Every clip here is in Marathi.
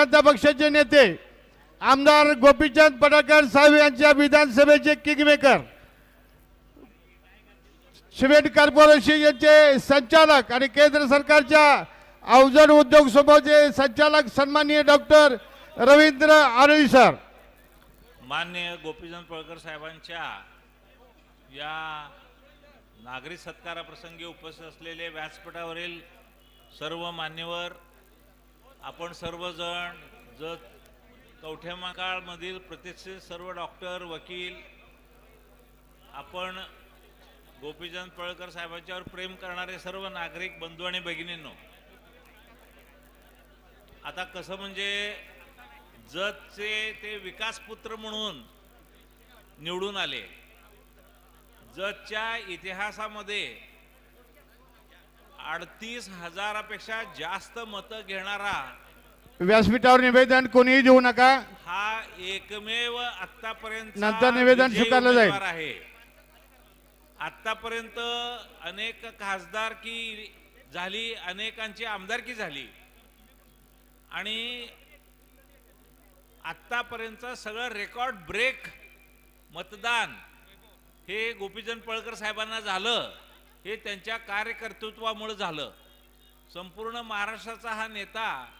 जनता पक्षाचे नेते आमदार गोपीचंद पडळकर साहेब यांच्या विधानसभेचे किंगमेकर सिमेंट कॉर्पोरेशनचे संचालक आणि केंद्र सरकारच्या अवजड उद्योग समूहाचे संचालक सन्माननीय डॉक्टर रवींद्र आरळी सर. मान्य गोपीचंद पळकर साहेबांच्या या नागरी सत्काराप्रसंगी उपस्थित असलेले व्यासपीठावरील सर्व मान्यवर आपण सर्वजण ज कवठेमाकाळमधील प्रतिष्ठित सर्व डॉक्टर वकील आपण गोपीचंद पळकर साहेबांच्यावर प्रेम करणारे सर्व नागरिक बंधू आणि भगिनींनो आता कसं म्हणजे जतचे ते विकासपुत्र म्हणून निवडून आले. जतच्या इतिहासामध्ये अडतीस हजारापेक्षा जास्त मतं घेणारा व्यासपीठावर निवेदन कोणीही देऊ नका. हा एकमेव आतापर्यंत नंतर निवेदन स्वीकारलं जाईल. आहे. आतापर्यंत अनेक खासदारकी झाली अनेकांची आमदारकी झाली. आणि आतापर्यंत सगळं रेकॉर्ड ब्रेक मतदान हे गोपीचंद पळकर साहेबांना झालं. हे त्यांच्या कार्यकर्तृत्वामुळे झालं. संपूर्ण महाराष्ट्राचा हा नेता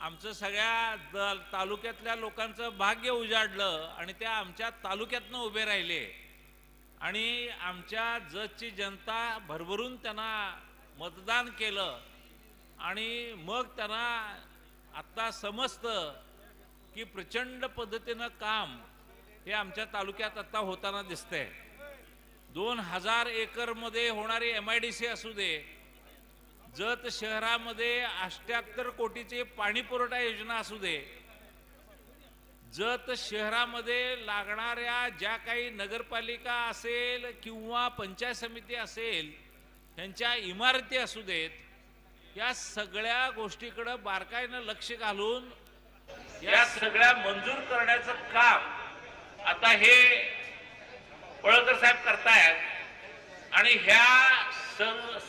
आमचं सगळ्या द- तालुक्यातल्या लोकांचं भाग्य उजाडलं आणि त्या आमच्या तालुक्यातनं उभे राहिले. आणि आमच्या जतची जनता भरभरून त्यांना मतदान केलं आणि मग त्यांना आत्ता समजतं की प्रचंड पद्धतीनं काम हे आमच्या तालुक्यात आत्ता होताना दिसतंय. दोन हजार एकरमध्ये होणारी एम आय डी सी असू दे जत शहरामध्ये अष्ट्याहत्तर कोटीची पाणी पुरवठा योजना असू दे जत शहरामध्ये लागणाऱ्या ज्या काही नगरपालिका असेल किंवा पंचायत समिती असेल त्यांच्या इमारती असू देत या सगळ्या गोष्टीकडं बारकाईनं लक्ष घालून या सगळ्या मंजूर करण्याचं काम आता हे पळकर साहेब करतायत. आणि ह्या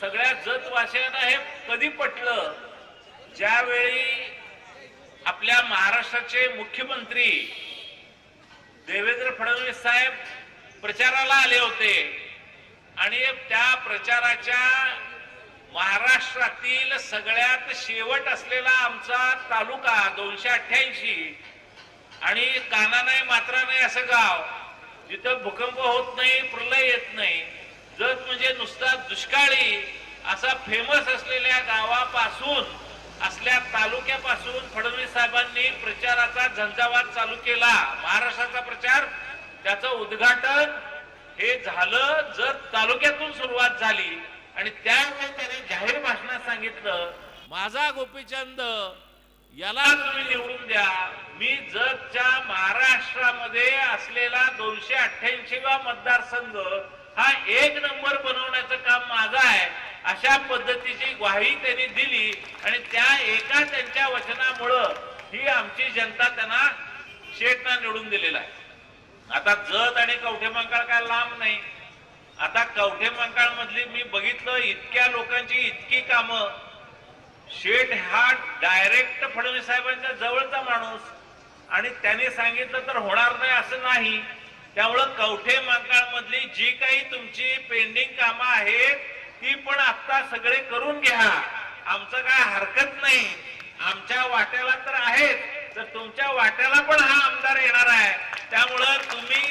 सगळ्या जतवासियांना हे कधी पटलं? ज्यावेळी आपल्या महाराष्ट्राचे मुख्यमंत्री देवेंद्र फडणवीस साहेब प्रचाराला आले होते आणि त्या प्रचाराच्या महाराष्ट्रातील सगळ्यात शेवट असलेला आमचा तालुका दोनशे अठ्ठ्याऐंशी आणि काना नाही मात्रा नाही असं गाव जिथं भूकंप होत नाही प्रलय येत नाही जत म्हणजे नुसता दुष्काळी असा फेमस असलेल्या गावापासून असल्या तालुक्यापासून फडणवीस साहेबांनी प्रचाराचा झंझावात चालू केला. महाराष्ट्राचा प्रचार त्याचं उद्घाटन हे झालं जत तालुक्यातून सुरुवात झाली. आणि त्यावेळी त्याने जाहीर भाषणात सांगितलं माझा गोपीचंद याला तुम्ही निवडून द्या. मी जगच्या महाराष्ट्रामध्ये असलेला दोनशे अठ्ठ्याऐंशी वा मतदारसंघ हा एक नंबर बनवण्याचं काम माझं आहे. अशा पद्धतीची ग्वाही त्यांनी दिली आणि त्या एका त्यांच्या वचनामुळं ही आमची जनता त्यांना शेटना निवडून दिलेला आहे. आता जत आणि कवठे मंकाळ काय लांब नाही. आता कवठे मंकाळ मधली मी बघितलं इतक्या लोकांची इतकी कामं. शेठ हा डायरेक्ट फडणवीस साहेबांच्या जवळचा माणूस. आणि त्यांनी सांगितलं तर होणार नाही असं नाही. त्यामुळं कवठे मंकाळ मधली जी काही तुमची पेंडिंग कामं आहेत ती पण आता सगळे करून घ्या. आमचं काय हरकत नाही. आमच्या वाट्याला तर आहेत तर तुमच्या वाट्याला पण हा आमदार येणार आहे. त्यामुळं तुम्ही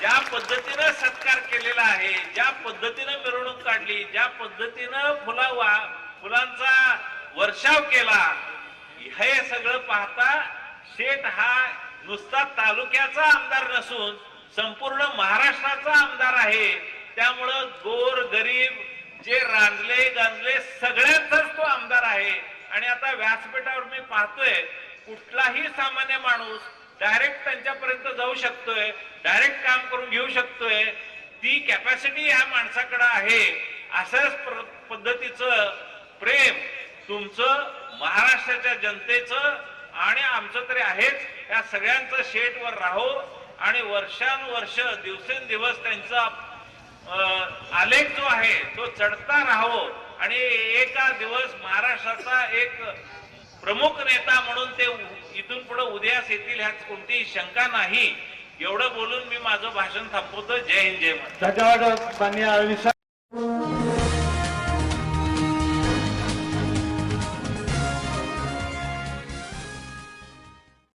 ज्या पद्धतीनं सत्कार केलेला आहे ज्या पद्धतीनं मिरवणूक काढली ज्या पद्धतीनं फुला वा फुलांचा वर्षाव केला हे सगळं पाहता शेठ हा नुसता तालुक्याचा आमदार नसून संपूर्ण महाराष्ट्राचा आमदार आहे. त्यामुळं गोर गरीब जे रांजले गांजले सगळ्यांचाच तो आमदार आहे. आणि आता व्यासपीठावर मी पाहतोय कुठलाही सामान्य माणूस डायरेक्ट त्यांच्यापर्यंत जाऊ शकतोय डायरेक्ट काम करून घेऊ शकतोय. ती कॅपॅसिटी या माणसाकडे आहे. अशाच पद्धतीचं प्रेम तुमचं महाराष्ट्राच्या जनतेचं आणि आमचं तरी आहेच या सगळ्यांचं शेटवर राहो आणि वर्षानुवर्ष दिवसेंदिवस त्यांचा आलेख जो आहे तो चढता राहो. आणि एका दिवस महाराष्ट्राचा एक प्रमुख नेता म्हणून ते इथून पुढे उदयास येतील ह्यात कोणतीही शंका नाही. एवढं बोलून मी माझं भाषण थांबवतो. जय हिंद जय महाराष्ट्र. धन्यवाद